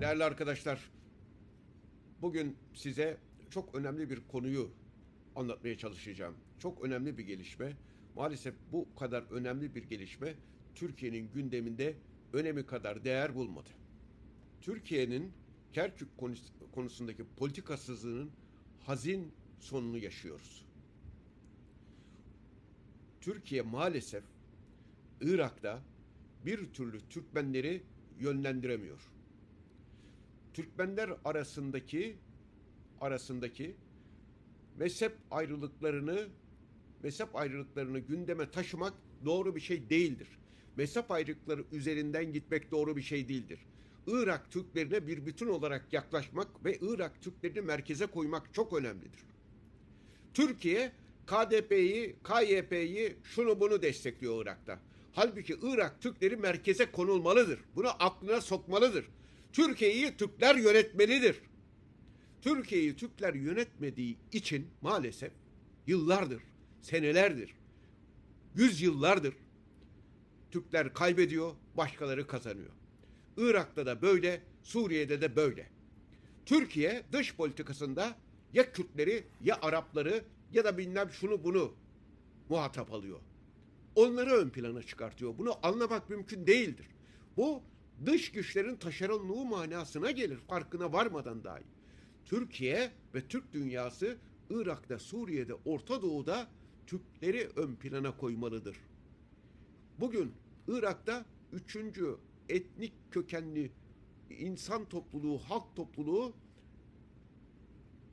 Değerli arkadaşlar, bugün size çok önemli bir konuyu anlatmaya çalışacağım. Çok önemli bir gelişme. Maalesef bu kadar önemli bir gelişme Türkiye'nin gündeminde önemi kadar değer bulmadı. Türkiye'nin Kerkük konus- konusundaki politikasızlığının hazin sonunu yaşıyoruz. Türkiye maalesef Irak'ta bir türlü Türkmenleri yönlendiremiyor. Türkmenler arasındaki arasındaki mezhep ayrılıklarını mezhep ayrılıklarını gündeme taşımak doğru bir şey değildir. Mezhep ayrılıkları üzerinden gitmek doğru bir şey değildir. Irak Türklerine bir bütün olarak yaklaşmak ve Irak Türklerini merkeze koymak çok önemlidir. Türkiye KDP'yi, KYP'yi şunu bunu destekliyor Irak'ta. Halbuki Irak Türkleri merkeze konulmalıdır. Bunu aklına sokmalıdır. Türkiye'yi Türkler yönetmelidir. Türkiye'yi Türkler yönetmediği için maalesef yıllardır, senelerdir, yüz yıllardır Türkler kaybediyor, başkaları kazanıyor. Irak'ta da böyle, Suriye'de de böyle. Türkiye dış politikasında ya Kürtleri ya Arapları ya da bilmem şunu bunu muhatap alıyor. Onları ön plana çıkartıyor. Bunu anlamak mümkün değildir. Bu dış güçlerin taşeronluğu manasına gelir farkına varmadan dahi. Türkiye ve Türk dünyası Irak'ta, Suriye'de, Orta Doğu'da Türkleri ön plana koymalıdır. Bugün Irak'ta üçüncü etnik kökenli insan topluluğu, halk topluluğu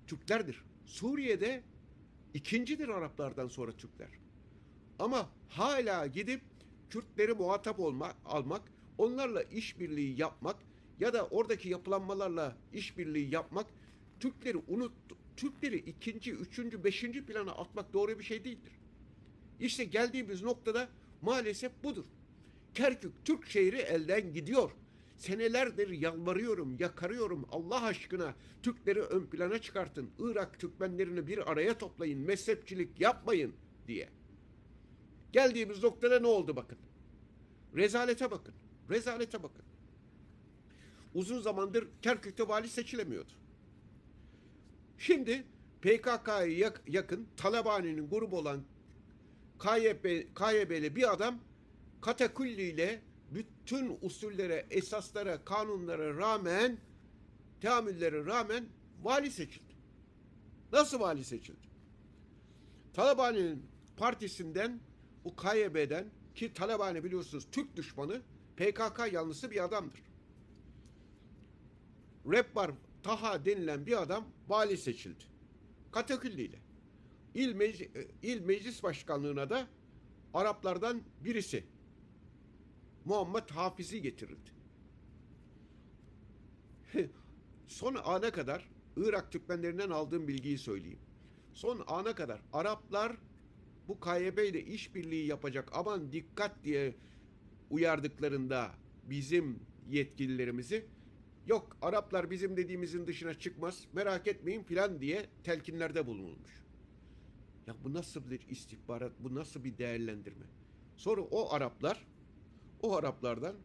Türklerdir. Suriye'de ikincidir Araplardan sonra Türkler. Ama hala gidip Kürtleri muhatap olmak, almak, onlarla işbirliği yapmak ya da oradaki yapılanmalarla işbirliği yapmak Türkleri unut Türkleri ikinci, üçüncü, beşinci plana atmak doğru bir şey değildir. İşte geldiğimiz noktada maalesef budur. Kerkük Türk şehri elden gidiyor. Senelerdir yalvarıyorum, yakarıyorum. Allah aşkına Türkleri ön plana çıkartın. Irak Türkmenlerini bir araya toplayın. Mezhepçilik yapmayın diye. Geldiğimiz noktada ne oldu bakın. Rezalete bakın. Rezalete bakın. Uzun zamandır Kerkük'te vali seçilemiyordu. Şimdi PKK'ya yakın Talabani'nin grubu olan KYB, KYB'li bir adam katakulliyle bütün usullere, esaslara, kanunlara rağmen, teamüllere rağmen vali seçildi. Nasıl vali seçildi? Talabani'nin partisinden, bu KYB'den ki Talabani biliyorsunuz Türk düşmanı, PKK yanlısı bir adamdır. Rebbar Taha denilen bir adam vali seçildi. Katakulliyle. İl, meclis, il meclis başkanlığına da Araplardan birisi Muhammed Hafiz'i getirildi. Son ana kadar Irak Türkmenlerinden aldığım bilgiyi söyleyeyim. Son ana kadar Araplar bu KYB ile işbirliği yapacak aman dikkat diye uyardıklarında bizim yetkililerimizi yok Araplar bizim dediğimizin dışına çıkmaz merak etmeyin filan diye telkinlerde bulunulmuş. Ya bu nasıl bir istihbarat, bu nasıl bir değerlendirme? Sonra o Araplar, o Araplardan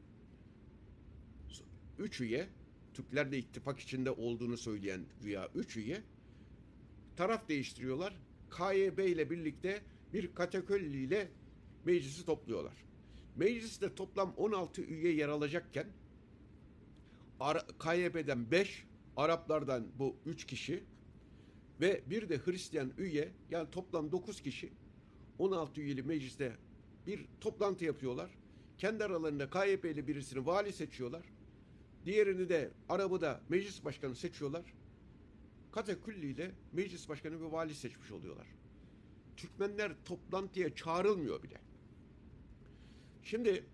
üç üye, Türklerle ittifak içinde olduğunu söyleyen güya üç üye, taraf değiştiriyorlar. KYB ile birlikte bir katekolli ile meclisi topluyorlar. Mecliste toplam 16 üye yer alacakken KYB'den 5, Araplardan bu 3 kişi ve bir de Hristiyan üye yani toplam 9 kişi 16 üyeli mecliste bir toplantı yapıyorlar. Kendi aralarında KYP'li birisini vali seçiyorlar. Diğerini de Arap'ı da meclis başkanı seçiyorlar. Katekulli ile meclis başkanı ve vali seçmiş oluyorlar. Türkmenler toplantıya çağrılmıyor bile. Şimdi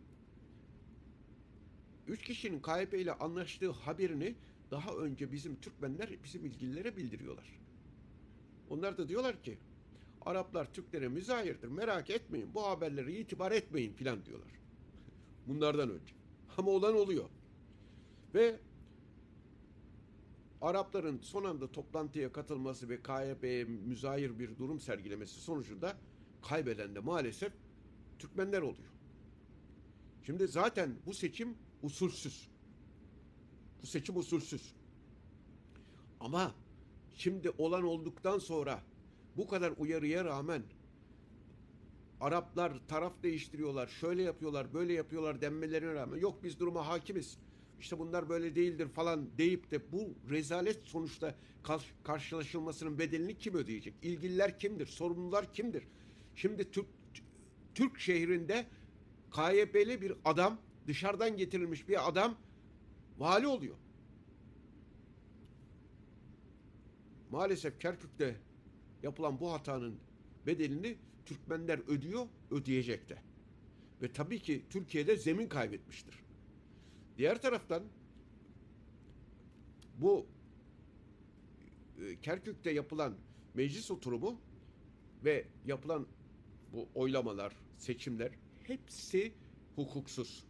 üç kişinin KYP ile anlaştığı haberini daha önce bizim Türkmenler bizim ilgililere bildiriyorlar. Onlar da diyorlar ki Araplar Türklere müzahirdir merak etmeyin bu haberlere itibar etmeyin filan diyorlar. Bunlardan önce. Ama olan oluyor. Ve Arapların son anda toplantıya katılması ve KYP'ye müzahir bir durum sergilemesi sonucunda kaybeden de maalesef Türkmenler oluyor. Şimdi zaten bu seçim usulsüz. Bu seçim usulsüz. Ama şimdi olan olduktan sonra bu kadar uyarıya rağmen Araplar taraf değiştiriyorlar, şöyle yapıyorlar, böyle yapıyorlar denmelerine rağmen yok biz duruma hakimiz. İşte bunlar böyle değildir falan deyip de bu rezalet sonuçta kar- karşılaşılmasının bedelini kim ödeyecek? İlgililer kimdir? Sorumlular kimdir? Şimdi Türk Türk şehrinde KYB'li bir adam, dışarıdan getirilmiş bir adam vali oluyor. Maalesef Kerkük'te yapılan bu hatanın bedelini Türkmenler ödüyor, ödeyecek de. Ve tabii ki Türkiye'de zemin kaybetmiştir. Diğer taraftan bu e, Kerkük'te yapılan meclis oturumu ve yapılan bu oylamalar, seçimler hepsi hukuksuz.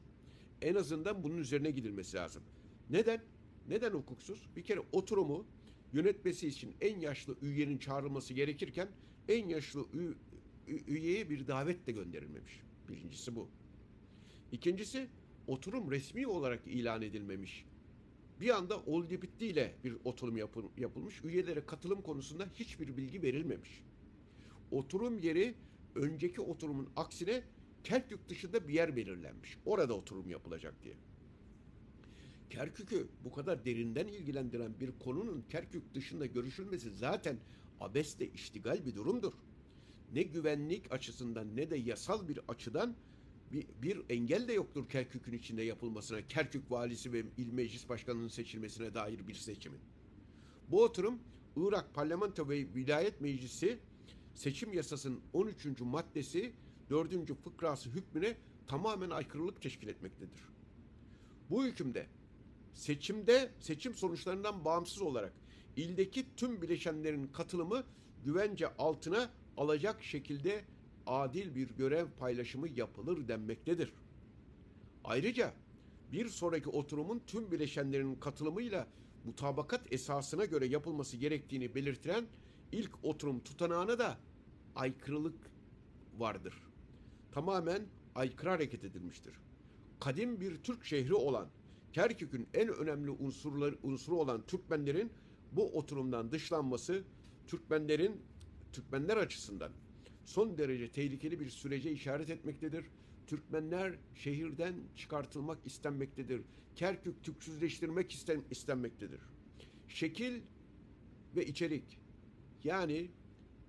En azından bunun üzerine gidilmesi lazım. Neden? Neden hukuksuz? Bir kere oturumu yönetmesi için en yaşlı üyenin çağrılması gerekirken en yaşlı üyeye bir davet de gönderilmemiş. Birincisi bu. İkincisi oturum resmi olarak ilan edilmemiş. Bir anda oldu bitti ile bir oturum yapıl- yapılmış. Üyelere katılım konusunda hiçbir bilgi verilmemiş. Oturum yeri önceki oturumun aksine Kerkük dışında bir yer belirlenmiş. Orada oturum yapılacak diye. Kerkük'ü bu kadar derinden ilgilendiren bir konunun Kerkük dışında görüşülmesi zaten abesle iştigal bir durumdur. Ne güvenlik açısından ne de yasal bir açıdan bir, bir engel de yoktur Kerkük'ün içinde yapılmasına, Kerkük valisi ve il meclis başkanının seçilmesine dair bir seçimin. Bu oturum Irak Parlamento ve Vilayet Meclisi seçim yasasının 13. maddesi 4. fıkrası hükmüne tamamen aykırılık teşkil etmektedir. Bu hükümde seçimde seçim sonuçlarından bağımsız olarak ildeki tüm bileşenlerin katılımı güvence altına alacak şekilde adil bir görev paylaşımı yapılır denmektedir. Ayrıca bir sonraki oturumun tüm bileşenlerin katılımıyla mutabakat esasına göre yapılması gerektiğini belirtilen ilk oturum tutanağına da aykırılık vardır. Tamamen aykırı hareket edilmiştir. Kadim bir Türk şehri olan Kerkük'ün en önemli unsurları, unsuru olan Türkmenlerin bu oturumdan dışlanması Türkmenlerin Türkmenler açısından son derece tehlikeli bir sürece işaret etmektedir. Türkmenler şehirden çıkartılmak istenmektedir. Kerkük Türksüzleştirmek isten, istenmektedir. Şekil ve içerik yani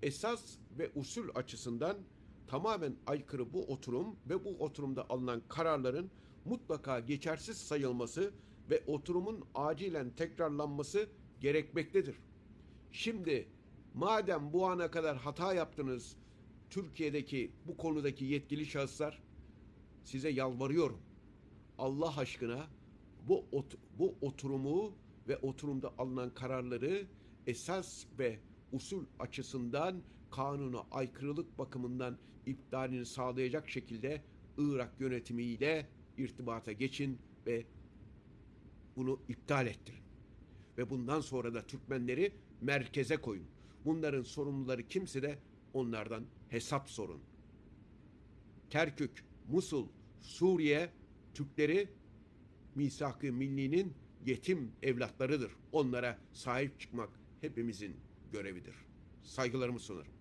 esas ve usul açısından tamamen aykırı bu oturum ve bu oturumda alınan kararların mutlaka geçersiz sayılması ve oturumun acilen tekrarlanması gerekmektedir. Şimdi madem bu ana kadar hata yaptınız Türkiye'deki bu konudaki yetkili şahıslar size yalvarıyorum. Allah aşkına bu ot- bu oturumu ve oturumda alınan kararları esas ve usul açısından kanuna aykırılık bakımından iptalini sağlayacak şekilde Irak yönetimiyle irtibata geçin ve bunu iptal ettirin. Ve bundan sonra da Türkmenleri merkeze koyun. Bunların sorumluları kimse de onlardan hesap sorun. Kerkük, Musul, Suriye Türkleri misak-ı millinin yetim evlatlarıdır. Onlara sahip çıkmak hepimizin görevidir. Saygılarımı sunarım.